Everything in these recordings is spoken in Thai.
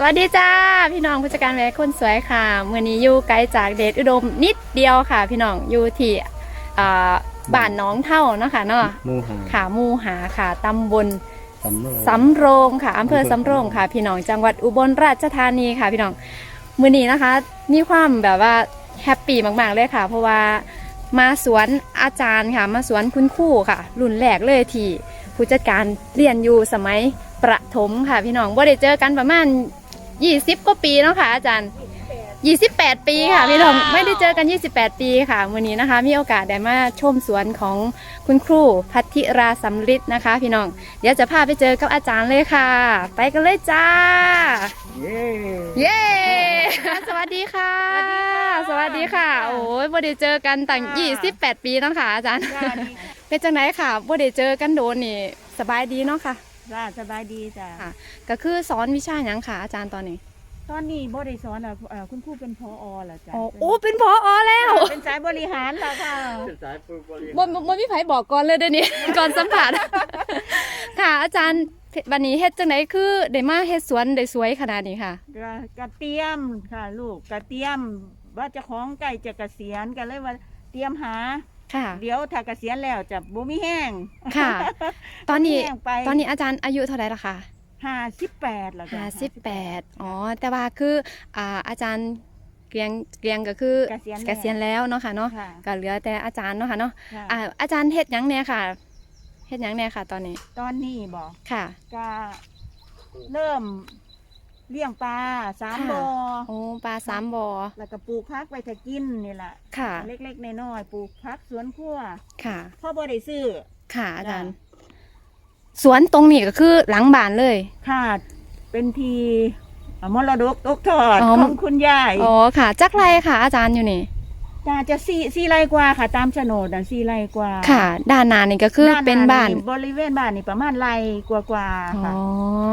สวัสดีจ้า พี่น้องผู้จัดการแวะคนสวยค่ะเมื่อนี้อยู่ไกลจากเดชอุดมนิดเดียวค่ะ พี่น้องอยู่ที่อ่าบ้านหน้องเท่าเนาะค่ะเนาะหมูหาขามูหาค่ะตำบลสำโรงสำโรงค่ะอำเภอสำโรงค่ะ พี่น้องจังหวัดอุบลราชธานีค่ะ พี่น้องมือนี้นะคะ มีความแบบว่าแฮปปี้มากๆเลยค่ะ เพราะว่ามาสวนอาจารย์ค่ะ มาสวนคุณครูค่ะรุ่นแรกเลยที่ผู้จัดการเรียนอยู่สมัยประถมค่ะ พี่น้องบ่ได้เจอกันประมาณ 20กว่าปีเนาะค่ะอาจารย์28ปีค่ะพี่น้องไม่ได้เจอกัน28ปีค่ะ วันนี้นะคะ มีโอกาสได้มาชมสวนของคุณครูพัทธิราสำริดนะคะ พี่น้อง เดี๋ยวจะพาไปเจอกับอาจารย์เลยค่ะ ไปกันเลยจ้า เย้เย้สวัสดีค่ะ สวัสดีค่ะ โอ้ยบ่ได้เจอกันตั้ง28ปีเนาะค่ะอาจารย์จ้าดีเป็นจังไหนค่ะบ่ได้เจอกันโดนนี่สบายดีเนาะค่ะ จ้าสบายดีจ้าค่ะ ก็คือสอนวิชาหยังค่ะอาจารย์ตอนนี้ ตอนนี้บ่ได้สอนอะเอ่อคุณครูเป็นพออเหรอจ้าอ๋อโอ้เป็นพออแล้ว เป็นสายบริหารแล้วค่ะ เป็นสายฝึกบริบนบนพี่ไผบอกก่อนเลยเดี๋ยวนี้ ก่อนสัมผัส ค่ะ อาจารย์วันนี้เฮ็ดจังไหนคือได้มาเฮ็ดสวนได้สวยขนาดนี้ค่ะกะกะเตรียมค่ะ ลูกกะเตรียมว่าเจะของไก่จะเกษียณกันเลยว่าเตรียมหา ค่ะ เดี๋ยวถ้าเกษียณแล้วจะบ่มีแห้งค่ะ ตอนนี้แห้งไปตอนนี้อาจารย์อายุเท่าไหร่ละคะห้าสิบแปดแล้วจ้ะห้าสิบแปดอ๋อ แต่ว่าคืออ่าอาจารย์เกรียงเกรียงก็คือเกษียณเกษียณแล้วเนาะค่ะเนาะ ค่ะก็เหลือแต่อาจารย์เนาะค่ะเนาะค่ะอ่าอาจารย์เฮ็ดหยังแน่ค่ะ เฮ็ดหยังแน่ค่ะ ตอนนี้ ตอนนี้บอกค่ะ ก็เริ่ม เลี้ยงปลาสามค่ะบ่อโอ้ปลาสามบ่อแล้วก็ปลูกพักไว้ถ้ากินนี่แหละค่ะ เล็กๆน้อยๆปลูกพักสวนครัวค่ะพ่อบ่ได้ซื้อค่ะอาจารย์จ้สวนตรงนี้ก็คือหลังบ้านเลยค่ะ เป็นทีอ่ามรดกตกทอดอ๋อของคุณยายอ๋อค่ะ จักไรค่ะ อาจารย์อยู่นี่ จ้าจะสี่สี่ไร่กว่าค่ะ ตามโฉนดอะสี่ไร่กว่าค่ะ ด้านหน้านี่ก็คือด้หเป็นบ้านบริเวณบ้านนี่ประมาณไร่กว่าๆอ๋อ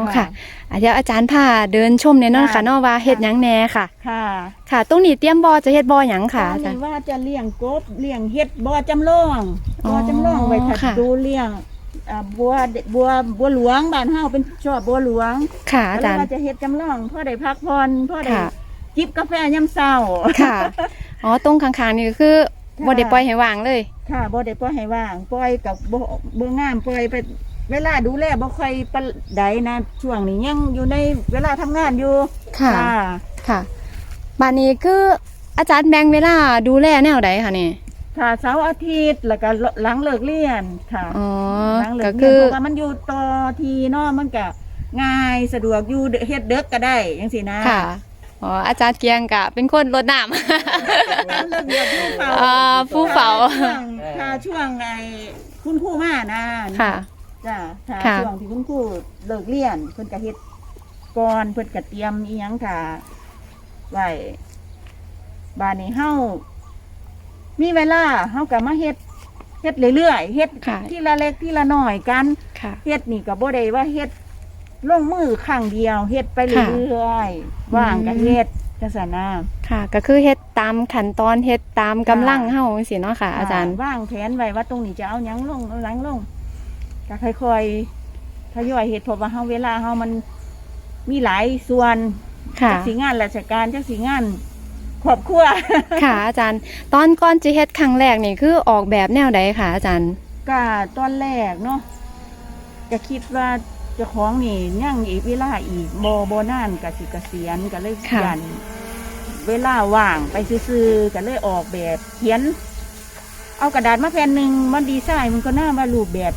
ค่ะค่ะอะ เดี๋ยวอาจารย์พาเดินชมในอยเนอนค่ะค่ะ เนอว่าเฮ็ดหยังแหน่ค่ะ ค่ะค่ะตรงนี้เตรียมบ่อจะเฮ็ดบ่อหยังค่ะตออานจารนี้ย์ ว่าจะเลี้ยงกบเลี้ยงเฮ็ดบ่อจำลองอ๋อบ่อจำลองไว้ถ้าค่ะ ดูเลี้ยงอ่าบัวบัวบัวหลวงบ้านเฮาเป็นชอบบัวหลวงค่ะอาจารย์ก็เลยว่าจะเฮ็ดจำลองพ่อได้พักผ่อนพ่อได้ค่ะ จิบกาแฟยามเช้า ค่ะอ๋อตรงข้างๆนี่ก็คือค่ะบ่ได้ปล่อยให้ว่างเลย ค่ะบ่ได้ปล่อยให้ว่าง ปล่อยกับบ่บ่งามปล่อยไป เวลาดูแลบ่ค่อยปานใดนะช่วงนี้ยังอยู่ในเวลาทำงานอยู่ค่ะ ค่ะบ้านนี้คืออาจารย์แบ่งเวลาดูแลแนวใดค่ะนี่ ค่ะเสาร์อาทิตย์แล้วก็หลังเลิกเรียนค่ะอ๋อหลังเลิก็กเรีคืยนอเพราะว่ามันอยู่ต่อทีเนาะมันก็ง่ายสะดวกอยู่เฮ็ดเด็กก็ได้จังซี่นะค่ะ อ๋ออาจารย์เกียงกะเป็นคนรดน้ำตามระเบียบผู้เฝ้าอ่าผู้เฝ้า ช่วงถ้าช่วงไอ้คุณครูมานะค่ะ จ้ะถ้าค่ะ ช่วงที่คุณครูเลิกเรียนเพิ่นก็เฮ็ดก่อนเพิ่นก็เตรียมอีหยังค่ะไว้บ้านนี้เฮามีเวลาเฮาก็มาเฮ็ดเฮ็ดเรื่อยๆเฮ็ดค่ะ ทีละเล็กทีละน้อยกัน ค่ะ เฮ็ดนี่ก็บ่ได้ว่าเฮ็ด ลงมือครั้งเดียวเฮ็ดไปค่ะเรื่อยๆว่างก็เฮ็ดจังซั่นนะค่ะ ก็คือเฮ็ดตามขั้นตอนเฮ็ดตามกำลังเฮาจังซี่เนาะค่ะ อาจารย์ว่างแผนไว้ว่าตรงนี้จะเอาหยังลงเอาหลังลงก็ค่อยๆทยอยเฮ็ดเพราะว่าเฮาเวลาเฮามันมีหลายส่วนค่ะจักสิงานราชการจักสิงานครอบครัวค่ะ อาจารย์ ตอนก่อนจะเฮ็ดครั้งแรกนี่คือออกแบบแนวใดค่ะอาจารย์ก็ตอนแรกเนาะก็คิดว่า เจ้าของนี่ยังอีกเวลาอีกบ่บ่นานก็สิเกษียณก็เลยค่ะ ยันเวลาว่างไปซื่อๆก็เลยออกแบบเขียน เอากระดาษมาแผ่นหนึ่งมันดีไซน์มันก็น่าว่ารูปแบบ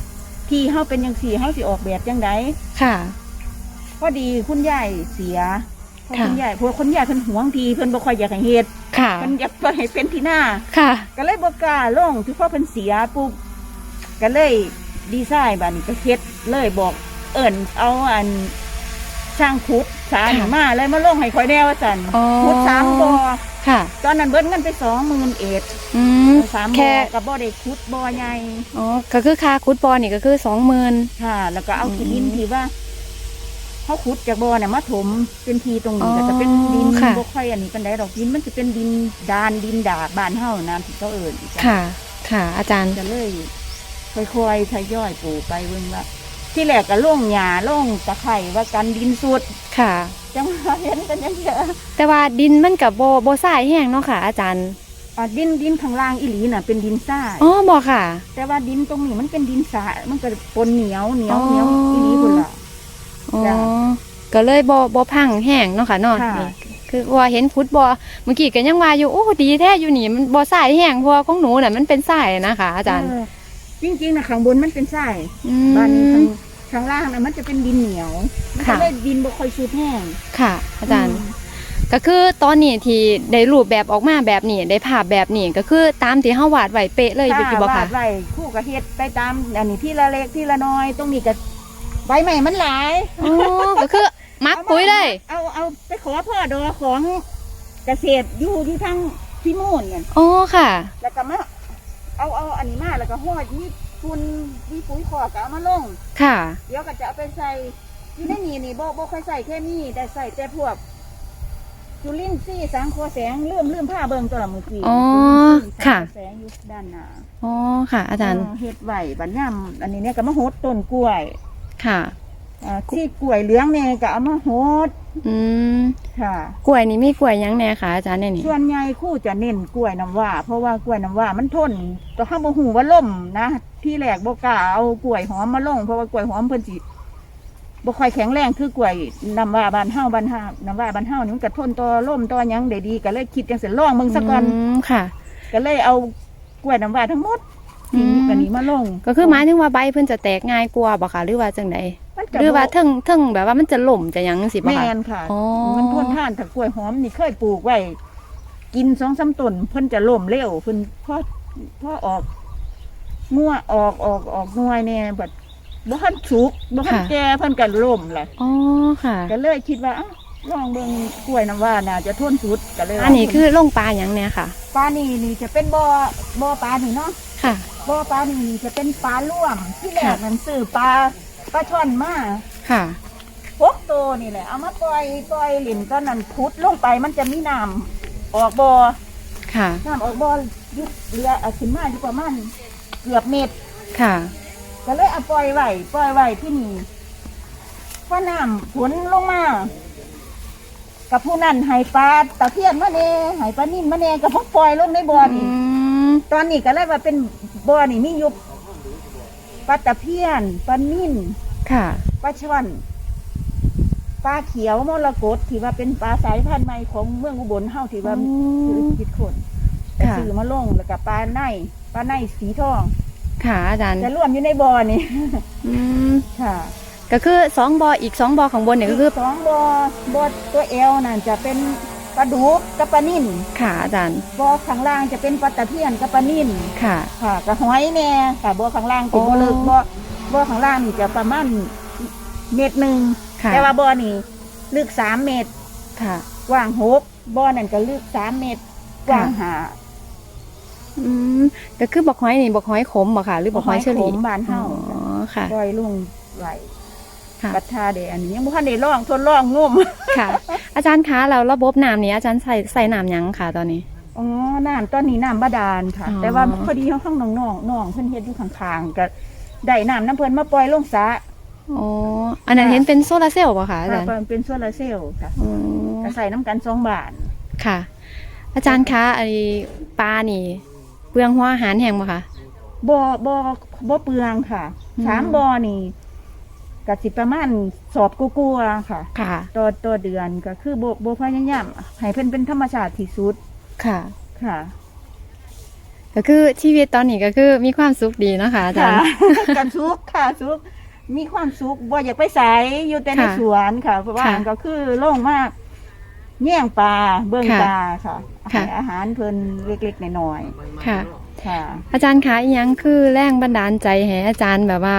ที่เฮาเป็นจังซี่เฮาสิออกแบบจังไดค่ะ พอดีคุณยายเสียพอค่ะ คุณยายเพราะคุณยายเพิ่นหวงทีเพิ่นบ่ค่อยอยากให้เฮ็ดค่ะ เพิ่นอยากปล่อยให้เป็นที่หน้า ค่ะก็เลยบ่กล้าลงคือพอเพิ่นเสียปุ๊บก็เลยดีไซน์บัดนี้ก็เฮ็ดเลยบอก เอิ้นเอาอันช่างขุดสารค่ะมาเลยมาลงให้ข่อยแนวว่าซั่นอ๋อ ขุดสามบ่อค่ะ ตอนนั้นเบิดเงินไป20,000เอ็ดอืมสามบ่แค่อก็บ่ได้ขุดบ่อใหญ่อ๋อก็คือค่าคุดบอลนี่ก็คือ20,000ค่ะ แล้วก็เอาอืมขี้ดินที่ว่าเขาขุดจากบ่อเนี่ยมาถมเป็นทีตรงอ๋นี้อก็จะเป็นดินค่ะ บ่ค่อยอันนี้เป็นไดดอกดินมันจะเป็นดินดานดินดาดบ้านเฮานะที่เขาเอิ้นจ้ะ ค่ะ ค่ะ อาจารย์ จะเลยค่อยๆทยอยปลูกไปเบิ่งว่า ที่แรกก็ล่งหญ้าล่งตะไคร่ว่ากันดินสุดค่ะ จังว่าเห็นกันยังเยอะแต่ว่าดินมันกับโบโบทรายแห้งเนาะค่ะ อาจารย์อะดินดินข้างล่างอีหลีน่ะเป็นดินทรายอ๋อบอกค่ะ แต่ว่าดินตรงนี้มันเป็นดินสามันก็ปนเหนียวเหนียวอ๋อเหนียวอีหลีพุ่นล่ะ อ๋อจ้ะก็เลยโบโบพังแห้งเนาะค่ะเนาะค่ะ นี่คือว่าเห็นฟุตบอลเมื่อกี้ก็ยังว่าอยู่โอ้ดีแท้อยู่นี่มันโบทรายแห้งเพราะว่าของหนูน่ะมันเป็นทรายนะคะอาจารย์ เออ จริงๆนะข้างบนมันเป็นทรายอืบ้านนี้มข้างข้างล่างนะมันจะเป็นดินเหนียวมันค่ะก็เลยดินบ่ค่อยสูดแห้งค่ะ อาจารย์มก็คือตอนนี้ที่ได้รูปแบบออกมาแบบนี้ได้ภาพแบบนี้ก็คือตามที่เฮาวาดไว้เป๊ะเลยค่ะเป็นบ่วาค่ะดไว้คู่กับเฮ็ดไปตามอันนี้ที่ละเล็กที่ละน้อยตรงนี้ก็ใบใหม่มันหลายอ๋อก็คือมักปุ๋ยเลย เอาเอาไปขอพ่อดอของเกษตรอยู่ที่ทางพิมูลเนี่ยอ๋อค่ะ แล้วก็มา เอาเอาอันนี้มาแล้วก็ห่อยี่ฝุ่นยี่ปุ๋ยขอก็เอามาลง ค่ะ เดี๋ยวก็จะเอาไปใส่ที่ในนี่นี่บ่บ่ค่อยใส่แค่นี้แต่ใส่แต่พวกจุลินทรีย์สังเคราะห์แสงเลื่อมเลื่อมผ้าเบิ่งตัวละมือกี้อ๋อจุลินทรีย์ค่ะสังเคราะห์แสงอยู่ด้านหน้าอ๋อค่ะ อาจารย์เออเฮ็ดไหวบัดย่ำอันนี้เนี่ยก็มาโหดต้นกล้วย ค่ะ อ่าที่กล้วยเหลืองเนี่ยก็เอามาโหดอืมค่ะ กล้วยนี่มีกล้วยหยังแน่ค่ะอาจารย์เนี่ยนี่ส่วนใหญ่ครู่จะเน้นกล้วยน้ำว่า เพราะว่ากล้วยน้ำว่ามันทนต่อข้างบ่หูว่าล่มนะที่แรกบ่กล้าเอากล้วยหอมมาลงเพราะว่ากล้วยหอมเพิ่นสิบ่ค่อยแข็งแรงคือกล้วยน้ำว่าบ้านเฮาบ้านเฮาน้ำว่าบ้านเฮานี่มันก็ทนต่อลมต่อหยังได้ดีก็เลยคิดจังซี่ลองเบิ่งซะก่อนมค่ะ ก็เลยเอากล้วยน้ำว่าทั้งหมดอืมทิ้งอันนี้มาลงก็คือหมายถึงว่าใบเพิ่นจะแตกง่ายกว่าบ่ค่ะหรือว่าจังไดมันจะ หรือว่าบ่เทิงเทิงแบบว่ามันจะหล่มจะหยังสิบ่แม่ค่ะ นค่ะ อ๋อ มันทนทานถ้ากล้วยหอมนี่เคยปลูกไว้ กินสองสามต้นเพิ่นจะล่มเร็วเพิ่นพอพอออกงัวออกออกออกหน่วยเนี่ยแบบบ่ทันสุกบ่ทันแก่เพิ่นก็ล่มแหละอ๋อค่ะ ก็เลยคิดว่าอ้าวลองเบิ่งกล้วยน้ำว่าน่าจะทนสุดก็เลยว่าอันนี้คือลงปลาหยังเนี่ยค่ะ ปลานี่นี่จะเป็นบ่อบ่อปลานี่เนาะค่ะ บ่อปลานี่จะเป็นปลาล่วมที่แรกมันซื้อปลา ปลาช่อนมาค่ะพวกโตวนี่แหละ เอามาปล่อยปล่อยหลินก็นั่นพุดลงไปมันจะมีน้ำออกบ่อค่ะน้ำออกบ่อยุดเรือเอาขึ้นมาอยู่ประมาณเกือบเมตร ค่ะ ก็เลยเอาปล่อยไว้ปล่อยไว้ที่นี่พอน้ำฝนลงมากับผู้นั้นใหายปลาตะเพียนมาเน่ใหายปลานิ่มมาเน่ก็พกปล่อยลงในบ่ออืนี่มตอนนี้ก็เลยว่าเป็นบ่อนี่มีอยู่ ปลาตะเพียนปลานิ่มค่ะ ปลาช่อนปลาเขียวมรกตที่ว่าเป็นปลาสายพันธุ์ใหม่ของเมืองอุบลเฮาที่ว่าอืมคือคิดคนแต่ค่ะซื้อมาลงแล้วก็ปลาในปลาในสีทอง ค่ะอาจารย์จะร่วมอยู่ในบ่อนี่อืมค่ะ ก็คือสองบออีกสองบอของบนเนี่ยก็คือสองบ่อบ่อตัวเอวนั่นจะเป็น ปลาดุกกับปลานิ่นค่ะอาจารย์ บ่อข้างล่างจะเป็นปลาตะเพียนกับปลานิ่นค่ะ ค่ะกับหอยแน่ค่ะบ่อข้างล่างเป็นบ่ออ๋อลึกบ่อบ่อข้างล่างนี่จะประมาณเมตรหนึ่งค่ะ แต่ว่าบ่อนี่ลึกสามเมตรค่ะ กว้างหกบ่อนั่นก็ลึกสามเมตรกว้างหาอืมก็คือบอกหอยนี่บอกหอยขมบ่ค่ะ หรือบอกหอยเชอขรี่มบานอ๋เฮาอค่ะ ปล่อยลุงไหล ค่ะกัดทาเดอันนี้ยังบ่ทันได้ลองทดลองงมค่ะ อาจารย์คะแล้วระบบน้ำนี้อาจารย์ใส่ใส่น้ำหยังค่ะตอนนี้อ๋อน้ำตอนนี้น้ำบาดาลค่ะอ๋อแต่ว่าพอดีข้างน้องน้องน้องเพิ่นเฮ็ดอยู่ข้างๆก็ได้น้ำน้ำเพิ่นมาปล่อยลงสระอ๋ออันนั้นเห็นเป็นโซลาร์เซลล์ป่ะคะอาจารย์ค่ะเป็นโซลาร์เซลล์ค่ะอ๋อก็ใส่น้ำกันสองบาทค่ะ อาจารย์คะไอปลานี่เปลืองหัวอาหารแห้งป่ะคะบ่บ่บ่เปลืองค่ะอืมสามบ่อนี่ ก็สิประมาณสอบกลัวๆค่ะค่ะ ต่อต่อเดือนก็คือโบโบพยายามให้เพิ่นเป็นธรรมชาติที่สุดค่ะ ค่ะ ก็คือชีวิตตอนนี้ก็คือมีความสุขดีเนาะคะอาจารย์ กันสุขค่ะสุขมีความสุขบ่อยากไปใส่อยู่แต่ในค่ะสวนค่ะ เพราะว่าค่ะก็คือโล่งมากแย่งปลาเบื้องค่ะปลาค่ะค่ะ ให้อาหารเพิ่นเล็กๆน้อยค่ะ ๆค่ะ อาจารย์คะอีหยังคือแรงบันดาลใจให้อาจารย์แบบว่า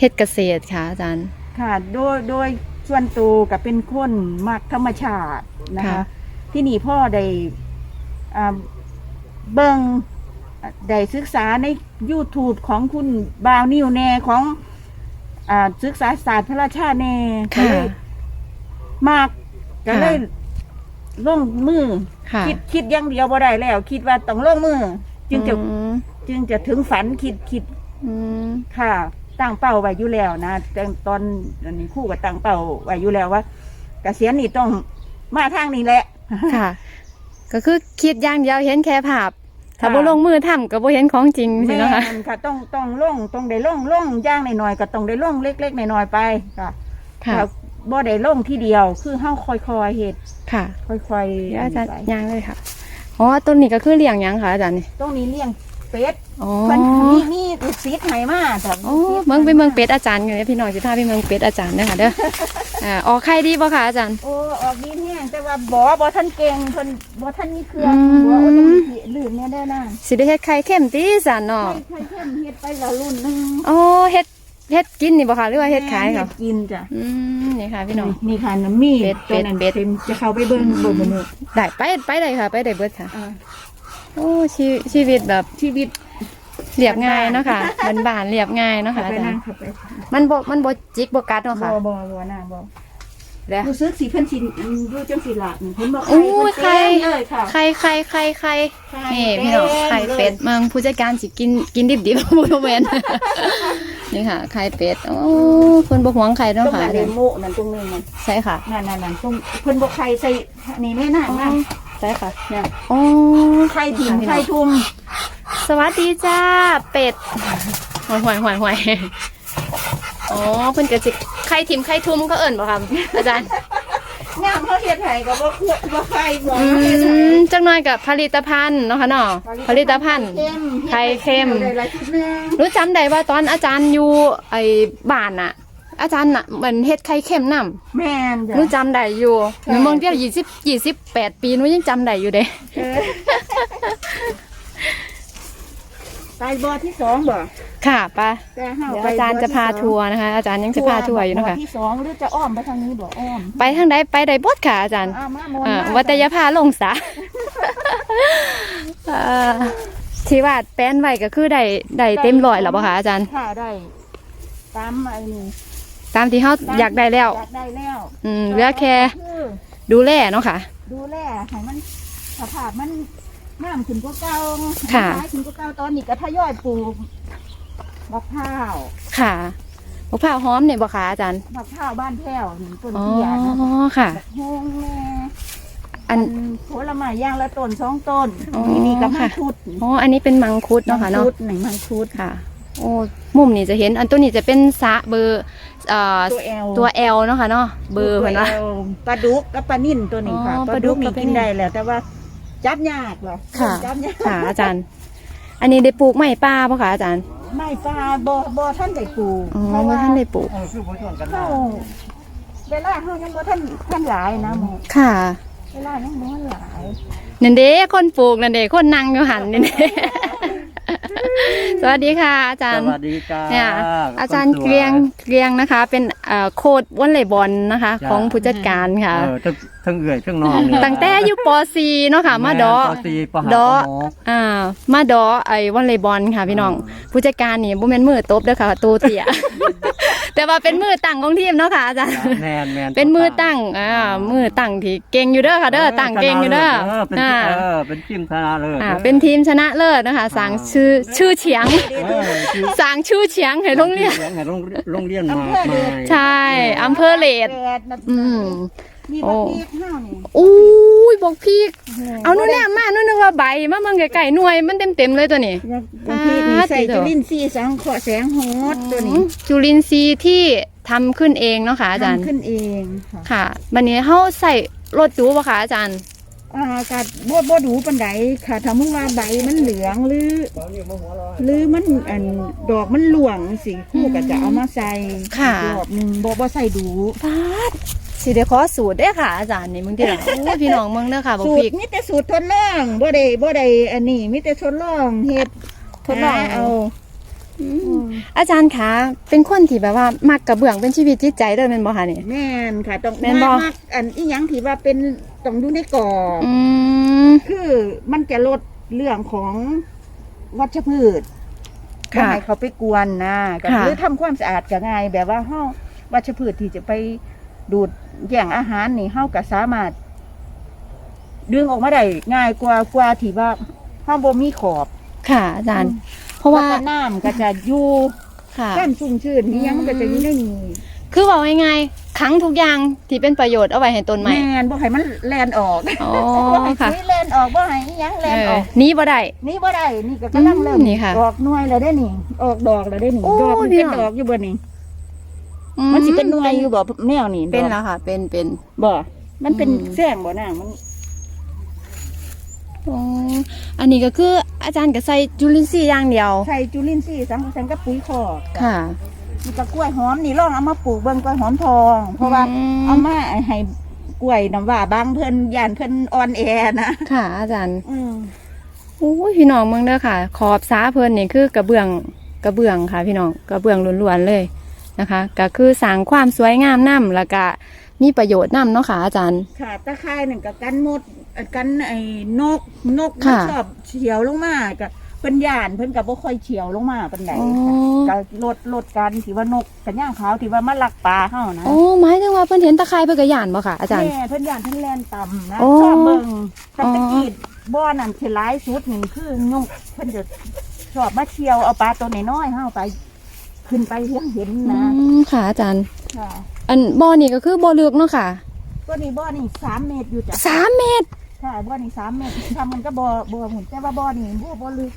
เฮ็ดเกษตรค่ะอาจารย์ ค่ะโดยโดยส่วนตัวก็เป็นคนมักธรรมชาตินะคะ ค่ะ ที่นี่พ่อได้อ่าเบิงได้ศึกษาใน YouTube ของคุณบาวนิวแน่ของอ่าศึกษาศาสตร์พระราชาแน่ก็ค่ะ เลยมากก็ค่ะ เลยลงมือ ค่ะคิดคิดอย่างเดียวบ่ได้แล้ว คิดว่าต้องลงมือ จึงจะอืมจึงจะถึงฝันคิดคิดอืมค่ะ ตั้งเป้าไว้อยู่แล้วนะแต่ตอนอันนี้ครู่ก็ตั้งเป้าไว้อยู่แล้วว่าเกษียณนี่ต้องมาทางนี้แหละค่ะ ก็คือคิดอย่างเดียวเห็นแค่ภาพถ้าค่ะบ่ลงมือทำก็บ่เห็นของจริงสิแม่เนาะค่ะนค่ะต้องต้องลงต้องได้ลงลงย่างหน่อยๆก็ต้องได้ลงเล็กๆหน่อยๆไปค่ะค่ะถ้าบ่ได้ลงที่เดียวคือเฮาค่อยๆเฮ็ดค่ะ ค่อยๆเดี๋ยวอาจารย์ไปย่างเลยค่ะอ๋อต้นนี้ก็คือเลี้ยงหยังค่ะอาจารย์นี่ตรงนี้เลี้ยง เป็ดอ๋อเพิ่นมีมีลูกศิษย์ให้มาจ้ะโอ้ลูกศิษย์เมืองไปเมืองเป็ดอาจารย์อยู่เนี่ยพี่น้องสิพาไปเมืองเป็ดอาจารย์เด้อค่ะเด้ออ่าออกไข่ดีบ่ค่ะอาจารย์ โอ้ออกดีแห้งแต่ว่าบ่บ่ทันเก่งเพิ่นบ่ทันมีเครื่องอืม บ่เอาต้องมีลืมเนี่ยได้นะสิได้เฮ็ดไข่เค็มติสันเนาะใครเข้มเฮ็ดไปละรุ่นหนึงอ๋อเฮ็ดเฮ็ดกินนี่บ่ค่ะหรือว่าเฮ็ดขายค่ะ เฮ็ดกินจ้ะอืมนี่ค่ะพี่น้อง นี่ค่ะน้ำมีเป็ดตัวนั้นเป็ดเป็นจะเข้าไปเบิ่งเบิ่งมื้อนี้ได้ไปไปได้ค่ะ ไปได้เบิดค่ะ อ่า โอ้ชีชีวิตแบบชีวิตเรียบง่ายเนาะค่ะบ้านๆเรียบง่ายเนาะค่ะเข้าอาไปจารนั่งย์เข้าไปมันบ่มันบ่จิกบ่กัดเนาะบ่ค่ะบ่บ่นั่งบ่เด้อ รู้สึกสิเพิ่นสิอืมอยู่จังสิล่ะเพิ่นบ่โอ้ยใครเพิ่นเต็มเลยค่ะไข่ไข่ไข่ไข่ไข่นี่พี่น้องเต็มไข่เป็ดเลยเมืองผู้จัดการสิกินกินดิบๆบ่แม่นนี่ค่ะไข่เป็ดโอ้เพิ่นบ่หวงไข่ตรเนาะงค่ะนั้นเดโมนั่นตรงนึงนั่นใช่ค่ะ นั่นนั่นนั่นตรงเพิ่นบ่ไข่ใส่นี่แม่น่ะนั่น ใช่ค่ะเนี่ยโอ้ไข่ถิ่มไข่ทุ่มสวัสดีจ้าเป็ดหวยหวยหวยหวยอ๋อเพิ่นก็สิไข่ทิมไข่ทุ่มก็เอิ้นบ่ครับอาจารย์งามเขาเฮ็ดให้ก็บ่ควรบ่ไข่บ่อืเฮ็ดให้มจังน้อยกับผลิตภัณฑ์เนาะค่ะเนาะผลิตภัณฑ์เข้มไข่เค็มได้หลายชุดแน่รู้จำได้ว่าตอนอาจารย์อยู่ไอ้บ้านน่ะ อาจารย์น่ะเหมือนเฮ็ดไข่เค็มนำแม่นจ้ะหนูจำได้อยู่หใช่นูเมืองเดียวยี่สิบยี่สิบแปดปีหนูยังจำได้อยู่เด้เออ ไปบ่อที่สองบ่ค่ะปะแต่ห้าเดี๋ยวไปอาจารย์จะพาทัวร์นะคะ อาจารย์ยังจะพาทัวร์อยู่เนาะคะ บ่ที่สองหรือจะอ้อมไปทางนี้บ่อ้อมไปทางใดไปใดบดค่ะอาจารย์ อ้าวมาโมนอ่ามาวัตยาพาลงสาเอ่อที่วาดแป้นไว้ก็คือได้ได้เต็มร้อยแล้วป่ะคะอาจารย์ ค่ะได้ตามไอ้นี่ ตามที่เขาอยากได้แล้ว อยากได้แล้วอืมเหลือแค่คือดูแลเนาะค่ะ ดูแลให้มันสภาพมันน้ำขึ้นกว่าเก่าค่ะ ให้มันขึ้นกว่าเก่าตอนนี้ก็ทยอยปลูกมะพร้าวค่ะมะพร้าวหอมเนี่ยบ่คะอาจารย์มะพร้าวบ้านแพ้วนี่ต้นอ๋อเตี้ยนะค่ะโฮงแม่อัน ผลไม้ย่างละต้นสองต้นอ๋อ นี่มีกับมัค่ะงคุดอ๋ออันนี้เป็นมังคุดเนาะค่ะเนาะ มังคุดหนึ่งมังคุดค่ะ โอ้มุมนี้จะเห็นอันตัวนี้จะเป็นสระเบอร์เอ่อตัวแอลตัว L เนาะค่ะเนาะเบอร์เพิ่นว่า ตัว L ปลาดุกกับปลานิ่นตัวนี้ค่ะอ๋อปลาดุกปลาดุกนี่กับปลานิ่กินนได้แล้ว แต่ว่าจับยากเหรอค่ะ จับยากค่ะอาจารย์ อันนี้ได้ปลูกไม้ป่าปะคะอาจารย์ไม่ปลาบ่บ่ท่านได้ปลูกอ๋อเพระว่าท่านได้ปลูกเออคือบ่ชวนกันเข้าเวลาเฮายังบ่ท่านท่านหลายนะหมอค่ะเวลายังบ่ทันหลายนั่นเด้คนปลูกนั่นเด้คนนั่งอยู่หันนี่เด้ สวัสดีค่ะ อาจารย์ สวัสดีจ้าเนี่ยอาจารย์เกรียงเกรียงนะคะ เป็นเอ่อโค้ดวอลเลย์บอลนะคะจ้ะของผู้จัดการค่ะเออทั้งทั้งเอื่อยทั้งน้องเนี่ยตั้งแต่อยู่ป .4 เนาะค่ะ มาดอปสี่ปหาดอ ปหก อ่า มาดอไอ้วอลเลย์บอลค่ะพี่น้องผู้จัดการนี่บ่แม่นมือตบเด้อค่ะตัวเตี้ย แต่ว่าเป็นมือตั้งของทีมเนาะค่ะอาจารย์ แมนแมนเป็นมือตั้ง อ่า มือตั้งที่เก่งอยู่เด้อค่ะเด้อตั้งเก่งอยู่เด้อเออเป็นอ่า เออเป็นทีมชนะเลิศอ่า เป็นทีมชนะเลิศนะคะสร้างชื่อชื่อเฉียง เออคือสร้างชื่อเฉียงให้โรงเรียนสีงให้โรงโรงเรียนมาอำเภอเดชมาใช่อำเภอเลดแปดนาทีอืม นี่โอ้บักพีกเฮานี่อู้ยบอกพี่เอานู่นแน่มานู่นนึกว่าใบมาเมืองไก่ๆหน่วยมันเต็มๆเลยตัวนี้ บักพีกนี่ใส่อ่าจุลินทรีย์สังเคราะห์แสงโหดตัวนี้จุลินทรีย์ที่ทำขึ้นเองเนาะค่ะอาจารย์ ทำขึ้นเองค่ะค่ะบันนี้เขาใส่รถจูป่ะคะอาจารย์ อ่ากัดบ่บ่ดูปันไดค่ะถ้ามึงว่าใบมันเหลืองหรือ หรือมันอันดอกมันหลวงสิครู่ก็จะเอามาใส่ค่ะอีกรอบหนึงบ่บ่ใส่ดูฟาด สิเดี๋ยวขอสูตรได้อค่ะ อาจารย์นี่มึงที่หลังโอ้ยพี่น้องมึงเด้อค่ะบอกสูตพี่รมีแต่สูตรทดลองบ่ได้บ่ได้อันนี้มีแต่ทดลองเฮ็ดทดลองหาเอาอืมอาจารย์คะเป็นคนที่แบบว่ามักกระเบื้องเป็นชีวิตจิตใจเลยแมันบ่คะนี่ แม่นค่ะต้องแม่นบ่ มากๆอันอีหยังที่ว่าเป็นต้องอยู่ในกรอบ อืม คือมันจะลดเรื่องของวัชพืชค่ะบ่ให้เขาไปกวนนะก็ค่ะ คือทำความสะอาดก็ง่ายแบบว่าเฮาวัชพืชที่จะไปดูด แย่งอาหารนี่เฮาก็สามารถ ดึงออกมาได้ง่ายกว่ากว่าที่ว่าเฮาบ่มีขอบ ค่ะอาจารย์ เพราะว่าแล้วก็น้ำก็จะอยู่ค่ะความชุ่มชื้นนี่ยังมันก็จะอยู่ในนี้คือบอกง่ายๆขังทุกอย่างที่เป็นประโยชน์เอาไว้ให้ต้นไม้แม่นบ่ให้มันแลนออกอ๋อบ่ให้ค่ะปุ๋ยแลนออกบ่ให้อิหยังแลเอนอออก หนี้บ่ได้ นี่บ่ได้ นี่ก็กำลังเริ่มอืมนี่ค่ะออกหน่วยแล้วได้นี่ ออกดอกแล้วได้นี่ โอ้ดอกมันพี่เป็นน้องดอกอยู่บ่นี่ มันสิเป็นหน่วยอยู่บ่แนวนี่เป็นดอกแล้วค่ะ เป็นเป็น บ่มันเป็นอืม แสงบ่นางมัน อ๋ออันนี้ก็คืออาจารย์ก็ใส่จุลินทรีย์อย่างเดียว ใส่จุลินทรีย์สังสังกับปุ๋ยคอกค่ะนี่ก็กล้วยหอมนี่ลองเอามาปลูกเบิ่งกล้วยหอมทอง เพราะว่าอืม เอามาให้กล้วยน้ำว่าบางเพิ่นย่านเพิ่นอ่อนแอนะค่ะ อาจารย์อืมโอ้ยพี่น้องเมืองเด้อค่ะ ขอบซ้าเพิ่นนี่คือกระเบื้องกระเบื้องค่ะ พี่น้องกระเบื้องล้วนๆเลย นะคะ ก็คือสร้างความสวยงามนํแล้วก็มีประโยชน์นํเนาะค่ะอาจารย์ ค่ะตะไคร้นั่นก็กันมดเอ่อกันไอ้นกนกมันค่ะ ชอบเฉียวลงมาก็เพิ่นย่านเพิ่นก็บ่ค่อยเฉียวลงมาปานใดอ๋อก็ลดลดการที่ว่านกกันย่างขาวที่ว่ามาลักปลาเฮานะโอ้หมายถึงว่าเพิ่นเห็นตะไคร้เพิ่นก็ย่านบ่ค่ะอาจารย์ แม่เพิ่นย่านเพิ่นแล่นต่ำนะโอ้ชอบเบิ่งคันอ๋อตะกี้บ่อนั่นที่หลายสุดนี่คือนกเพิ่นจะชอบมาเฉียวเอาปลาตัวน้อยๆเฮาไป ขึ้นไปเลี้ยงเห็นอืนะมค่ะอาจารย์ ค่ะอันบ่อนี่ก็คือบ่อลึกเนาะค่ะตัวนี้บ่อนี่สามเมตรอยู่จ้ะสามเมตร ค่ะบ่อนี่สามเมตรทำมันก็บ่บ่หมุนแต่ว่าบ่อนี่บ่บ่ลึก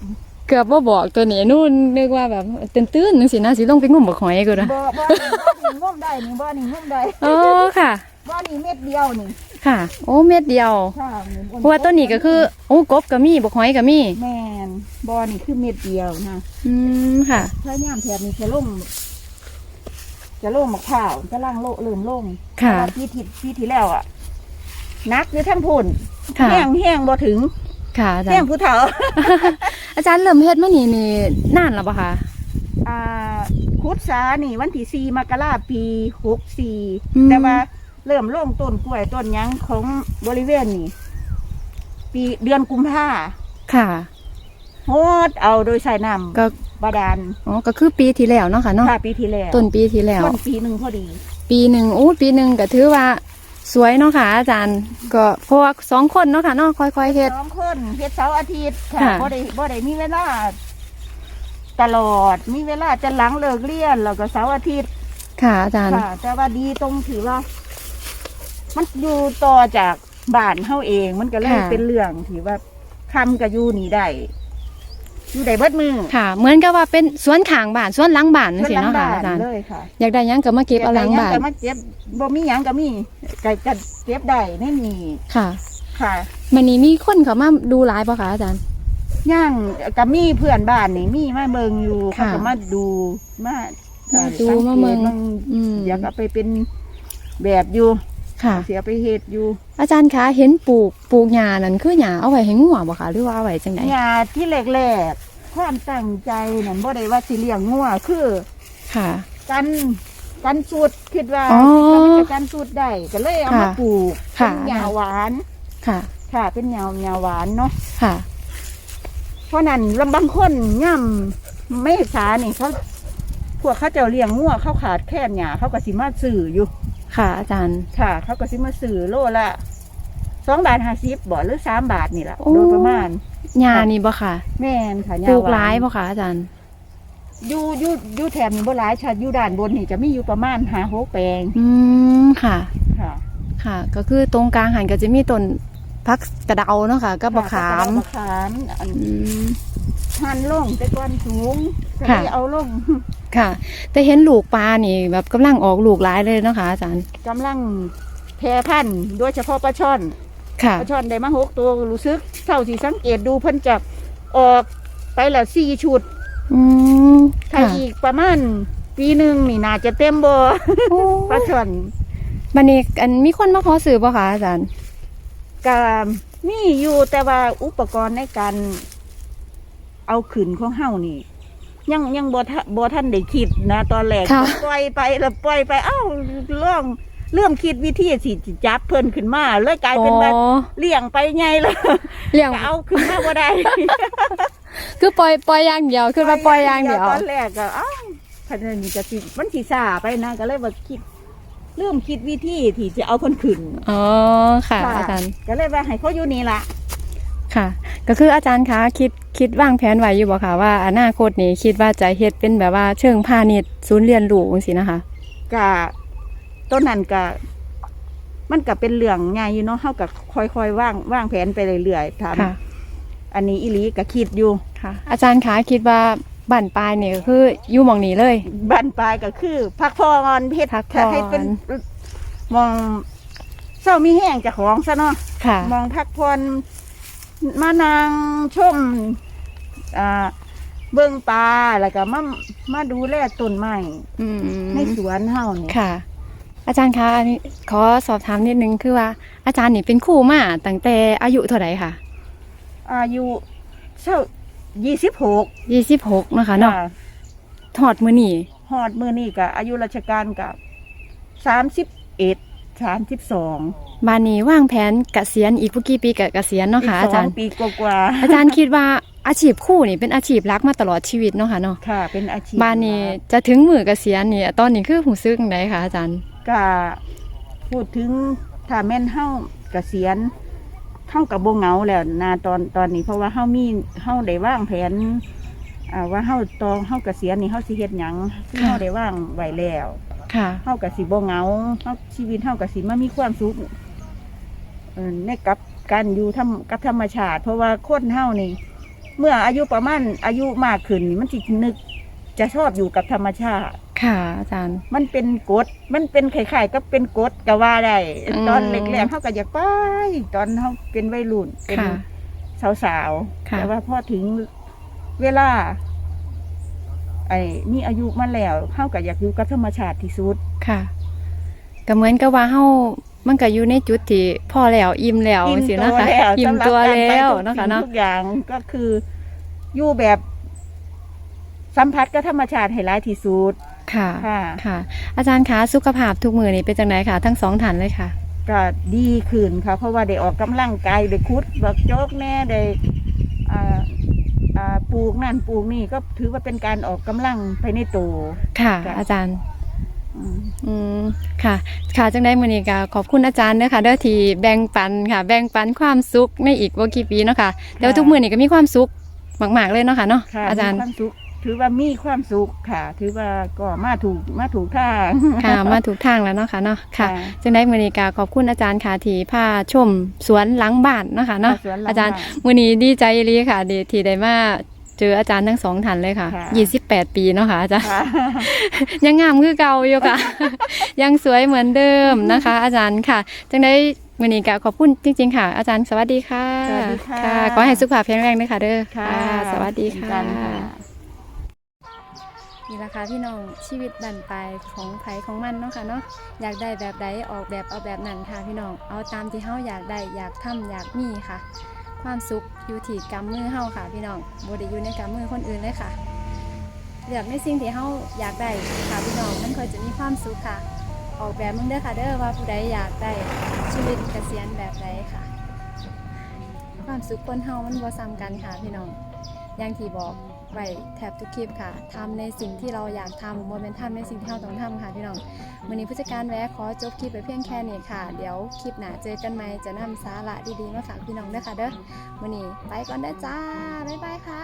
เกือบบ่บอกตัวนี้นู่นนึกว่าแบบตื้นๆจังซี่นะสิลงไปงุ่มบักหอยก็ได้บ่บ่นี่บ่นี่งมได้นี่บ่นี่งมได้อ๋อค่ะ บ่นี่เม็ดเดียวนี่ ค่ะ โอ้เม็ดเดียวค่ะนี่เพราะว่าต้นนี้ก็คือโอ้กบก็มีบักหอยก็มีแม่นบ่อนี่คือเม็ดเดียวนะอืมค่ะ ถ้ายามแถบนี้จะลงจะลงมะพร้าวจะล่างโลเริ่มลงค่ะแต่ว่าปีที่ปีที่แล้วอะนักอยู่ทั้งพุ่นค่ะ แห้งแห้งบ่ถึงค่ะอาจารแห้งย์ผู้เฒ่า อาจารย์เริ่มเฮ็ดมานี่นี่นานแล้วปะคะอ่าคุดสานี่วันที่สี่มกราปีหกสี่อืมแต่ว่า เริ่มลงต้นกล้วยต้นหยังของบริเวณนี่ปีเดือนกุมภาค่ะโฮดเอาโดยใส่น้ก็ำบาดาลอ๋อก็คือปีที่แล้วเนาะค่ะเนาะค่ะปีที่แล้วต้นปีที่แล้ว ต้นปีหนึ่งพอดี ปีหนึ่งอู้ปีหนึ่งก็ถือว่าสวยเนาะค่ะ อาจารย์ ก็เพราะว่าสองคนเนาะค่ะเนาะค่อยๆเฮ็ดสองคนเฮ็ดเสาร์อาทิตย์ค่ะค่ะ บ่ได้บ่ได้มีเวลาตลอดมีเวลาจะหลังเลิกเรียนแล้วก็เสาร์อาทิตย์ค่ะ อาจารย์ ค่ะ แต่ว่าดีตรงที่ว่า มันอยู่ต่อจากบ้านเฮาเอง มันก็เลยค่ะ เป็นเรื่องที่ว่าคำกับอยู่นี่ได้อยู่ได้เบิดมือค่ะ เหมือนกับว่าเป็นสวนข้างบ้านสวนหลังบ้านจังซี่เนาะค่ะอาจารย์เลยค่ะอยากได้หยังก็มาเก็บเอาหลังบ้านแต่มาเก็บบ่มีหยังก็มีก็จะเก็บได้ในนี่ค่ะค่ะมันนี้มีคนเขามาดูหลายปะคะอาจารย์ ย่างก็มีเพื่อนบ้านนี่มีมาเบิงอยู่เขาค่ะก็มาดูมาเอ่อมาดูสังมาเกเบิ่ตงเบิ่งอืม อยากเอาไปเป็นแบบอยู่ ค่ะ เสียไปเฮ็ดอยู่อาจารย์คะเห็นปลูกปลูกหญ้านั่นคือหญ้าเอาไว้ให้งัวบ่คะหรือว่าเอาไว้จังไดยาที่แรกๆความตั้งใจนั่นบ่ได้ว่าสิเลี้ยงงัวคือ ค่ะ กันกันสุดคิดว่าอ๋อคิดว่ามันจะกันสุดได้ก็เลยเอามาค่ะปลูกค่ะ เป็นหญ้าหวาน ค่ะ ค่ะ เป็นหญ้าหญ้าหวานเนาะ ค่ะ เพราะนั้นลำบางคนย่ำไม่ษานี่เขาพวกเขาเจ้าเลี้ยงงัวเขาขาดแค่หญ้าเขาก็สิมาซื้ออยู่ ค่ะ อาจารย์ ค่ะ เขาก็สิมาซื้อโลละสองบาทห้าสิบบ่หรือสามบาทนี่แหละโอ้ โดยประมาณหญ้านี่บ่ค่ะแม่นค่ะปลูกวหลายบ่คะอาจารย์ อยู่อยู่อยู่แถบนี้บ่หลายชาอยู่ด้านบนนี่จะมีอยู่ประมาณห้าหกแปลงอืมค่ะ ค่ะ ค่ะ ก็คือตรงกลางหันก็จะมีต้นพักกระเดาเนาะค่ะก็บะขามมะขามอันอืม หันลงแต่ก่อนสูงก็ค่ะเลยเอาลงค่ะ แต่เห็นลูกปลานี่ แบบกำลังออกลูกหลายเลยเนาะค่ะอาจารย์กำลังแพร่พันธุ์โดยเฉพาะปลาช่อนค่ะปลาช่อนได้มาหกตัวรู้สึกเท่าที่สังเกตดูเพิ่นจะออกไปละสี่ชุดอืมถ้าค่ะอีกประมาณปีหนึ่งนี่น่าจะเต็มบ่โอ้ปลาช่อนบันนี้อันมีคนมาขอซื้อป่ะคะอาจารย์ก็มีอยู่แต่ว่าอุปกรณ์ในการ เอาขืนของเฮานี่ ยังยังบ่ทันบ่ท่านได้คิดนะ ตอนแรกค่ะ ปล่อยไปแล้วปล่อยไปเอ้าเรื่องเรื่องคิดวิธีสิจับเพิ่นขึ้นมาเลยกลายเป็นว่าอ๋อเลี้ยงไปไงเลยเลี้ยงก็เอาขึ้นมาบ่ได้ คือปล่อยปล่อยอย่างเดียวคือว่าปล่อยอย่างเดียว ตอนแรกก็อ้าวคันนี้จะสิมันสิซาไปนะก็เลยว่าคิดเริ่มคิดวิธีที่จะเอาคนขึ้นอ๋อค่ะอาจารย์ก็เลยว่าให้เขาอยู่นี่ล่ะ ค่ะ ก็คืออาจารย์คะคิดคิดวางแผนไว้อยู่บ่คะว่าอนาคตนี้คิดว่าจะเฮ็ดเป็นแบบว่าเชิงพาณิชย์ศูนย์เรียนรู้จังซี่นะคะกะต้นนั้นกะมันก็เป็นเรื่องใหญ่อยู่เนาะเฮาก็ค่อยๆวางวางแผนไปเรื่อยๆถามค่ะอันนี้อีหลีก็คิดอยู่ค่ะ อาจารย์คะคิดว่าบ้านปลายนี่ก็คืออยู่หมองนี้เลยบ้านปลายก็คือ พักผ่อนเฮ็ดพักผ่อนให้เป็นมองเศร้ามีแห้งเจะของซะเนาะค่ะ มองพักผ่อน มานางชมอ่าเบิ่งปลาแล้วก็มามาดูแลต้นไม้อืมในสวนเฮานี่ค่ะ อาจารย์คะอันนี้ขอสอบถามนิดนึงคือว่า อาจารย์นี่เป็นครูมาตั้งแต่อายุเท่าไหร่ค่ะอายุเท่ายี่สิบหก26นะคะเนาะถอดมือนี่ฮอดมือนี่กับอายุราชการกับสามสิบเอ็ด สามสิบสองบานนี้วางแผนเกษียณอีกบ่กี่ปีกับเกษียณเนาะค่ะอีอากสจาอรงย์ปีกว่าอาจารย์คิดว่าอาชีพครู่นี่เป็นอาชีพหลักมาตลอดชีวิตเนาะค่ะเนาะๆค่ะ เป็นอาชีพบ้านนี้จะถึงมือเกษียณนี่ตอนนี้คือหูซึกไหนคะอาจารย์ก็พูดถึงถ้าแม่นเฮาเกษียณเฮากับโบเหงาแล้วนะตอนตอนนี้เพราะว่าเฮามีเฮาได้วางแผนอ่าว่าเฮาตอนเฮาเกษียณนี่เฮาสิเฮ็ดหยังซึ่งค่ะเฮาได้วางไว้แล้ว ค่ะ เฮากับสิบ่เหงาเฮาชีวิตเฮากับสิมามีความสุขเออในกับการอยู่ทำกับธรรมชาติ เพราะว่าคนเฮานี่ เมื่ออายุประมาณอายุมากขึ้นนี่มันสินึกจะชอบอยู่กับธรรมชาติ ค่ะ อาจารย์ มันเป็นกฎมันเป็นไข่ๆก็เป็นกฎก็ว่าได้อืมตอนเล็กๆเฮาก็อยากไป ตอนเฮาเป็นวัยรุ่นเป็นค่ะสาวค่ะๆแต่ว่าพอถึงเวลาไอ้มีอายุมาแล้วเฮาก็อยากอยู่กับธรรมชาติที่สุดค่ะก็เหมือนกับว่าเฮามันก็อยู่ในจุดที่พอแล้วอิ่มแล้วสินะคะแล้วอิ่มสำหรับตัวการไปแล้วทุกเนาะสิ่คะงเนาะทุกอย่างก็คืออยู่แบบสัมผัสกับธรรมชาติให้หลายที่สุดค่ะค่ะค่ะ อาจารย์คะสุขภาพทุกมือนี่เป็นจังไดค่ะทั้งสองท่านเลยค่ะ ก็ดีขึ้นค่ะ เพราะว่าได้ออกกำลังกายได้คุดบักโจกแน่ได้ อ่าอ่าปลูกนั่นปลูกนี่ก็ถือว่าเป็นการออกกำลังไปในตัว ค่ะจ้ะอาจารย์ อืม อืมค่ะ ค่ะจังได้มื้อนี้ก็ขอบคุณอาจารย์เด้อค่ะเด้อที่แบ่งปันค่ะ แบ่งปันความสุขในอีกบ่กี่ปีเนาะค่ะแต่ว่าทุกมื้อนี้ก็มีความสุขมากๆเลยเนาะค่ะเนาะค่ะอาจารย์ มีความสุข ถือว่ามีความสุขค่ะ ถือว่าก็มาถูกมาถูกทาง ค่ะมาถูกทางแล้วเนาะค่ะเนาะค่ะจังได้มื้อนี้ก็ขอบคุณอาจารย์ค่ะที่พาชมสวนหลังบ้านเนาะค่ะเนาะสวนหลังอาจารย์บ้นมื้อนี้ดีใจอีหลีค่ะดีที่ได้มาเจออาจารย์ทั้งสองท่านเลยค่ะ ค่ะ 28 ปีเนาะค่ะอาจารย์ ค่ะ ยังงามคือเก่าอยู่ค่ะ ยังสวยเหมือนเดิมนะคะ อาจารย์ค่ะจังได้มื้อนี้ก็ขอบคุณจริง ๆ ค่ะ อาจารย์สวัสดีค่ะสวัสดีค่ะ ขอให้สุขภาพแข็งแรงด้วยค่ะเด้อค่ะสวัสดีค่ะเช่นกันค่ะ นี่แหละค่ะพี่น้องชีวิตบั่นปลายของไผของมันเนาะค่ะเนาะอยากได้แบบใดออกแบบเอาแบบนั้นค่ะพี่น้องเอาตามที่เฮาอยากได้อยากทำอยากมีค่ะ ความสุขอยู่ที่กำมือเฮาค่ะ พี่น้องบ่ได้อยู่ในกำมือคนอื่นเลยค่ะเลือกในสิ่งที่เฮาอยากได้ค่ะพี่น้องมันค่อยจะมีความสุขค่ะ ออกแบบมึงเด้อค่ะเด้อว่าผู้ใดอยากได้ชีวิตเกษียณแบบใดค่ะ ความสุขคนเฮามันบ่ซ้ำกันค่ะพี่น้องอย่างที่บอก ไว้แทบทุกคลิปค่ะทำในสิ่งที่เราอยากทำโมเมนทำในสิ่งที่เราต้องทำค่ะพี่น้องวันนี้ผู้จัดการแวะขอจบคลิปไปเพียงแค่นี้ค่ะ เดี๋ยวคลิปหน้าเจอกันใหม่จะนำสาระดีๆมาฝากพี่น้องด้อค่ะเด้อวันนี้ไปก่อนได้จ้าบ๊ายบายค่ะ